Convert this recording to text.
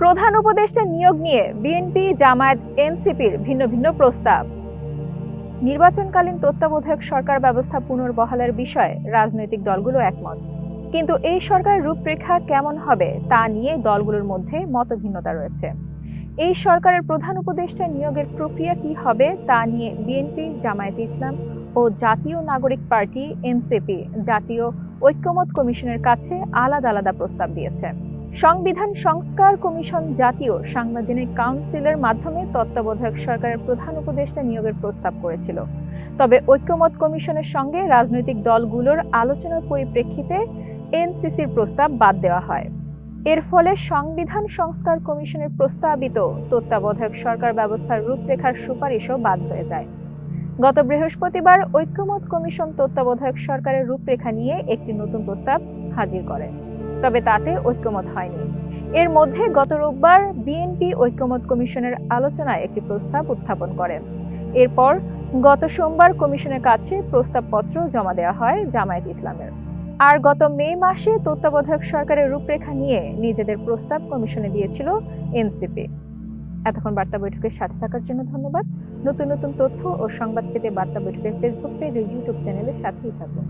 প্রধান উপদেষ্টা নিয়োগ নিয়ে বিএনপি, জামায়াত, এনসিপির ভিন্ন ভিন্ন প্রস্তাব। নির্বাচনকালীন তত্ত্বাবধায়ক সরকার ব্যবস্থা পুনর্বহালের বিষয়ে রাজনৈতিক দলগুলো একমত। কিন্তু এই সরকারের রূপরেখা কেমন হবে তা নিয়ে দলগুলোর মধ্যে মতভিন্নতা রয়েছে। এই সরকারের প্রধান উপদেষ্টা নিয়োগের প্রক্রিয়া কি হবে তা নিয়ে বিএনপি, জামায়াতে ইসলাম ও জাতীয় নাগরিক পার্টি, এনসিপি জাতীয় ঐক্যমত কমিশনের কাছে আলাদা আলাদা প্রস্তাব দিয়েছে। সংবিধান সংস্কার কমিশন জাতীয় সাংবিধানিক কাউন্সিলের মাধ্যমে তত্ত্বাবধায়ক সরকারের প্রধান উপদেষ্টা নিয়োগের প্রস্তাব করেছিল। তবে ঐক্যমত কমিশনের সঙ্গে রাজনৈতিক দলগুলোর আলোচনার পরিপ্রেক্ষিতে এনসিসির প্রস্তাব বাদ দেওয়া হয়। এর ফলে সংবিধান সংস্কার কমিশনের প্রস্তাবিত তত্ত্বাবধায়ক সরকার ব্যবস্থার রূপরেখার সুপারিশও বাদ হয়ে যায়। গত বৃহস্পতিবার ঐক্যমত কমিশন তত্ত্বাবধায়ক সরকারের রূপরেখা নিয়ে একটি নতুন প্রস্তাব হাজির করে। তবে তাতে ঐক্যমত হয়নি। এর মধ্যে গত রোববার বিএনপি ঐক্যমত কমিশনের আলোচনায় একটি প্রস্তাব উত্থাপন করেন এরপর গত সোমবার কমিশনের কাছে প্রস্তাবপত্র জমা দেওয়া হয় জামায়াত ইসলামের। আর গত মে মাসে তত্ত্বাবধায়ক সরকারের রূপরেখা নিয়ে নিজেদের প্রস্তাব কমিশনে দিয়েছিল এনসিপি এতক্ষণ বার্তা বৈঠকের সাথে থাকার জন্য ধন্যবাদ। নতুন নতুন তথ্য ও সংবাদ পেতে বার্তা বৈঠকের ফেসবুক পেজ ও ইউটিউব চ্যানেলের সাথেই থাকুন।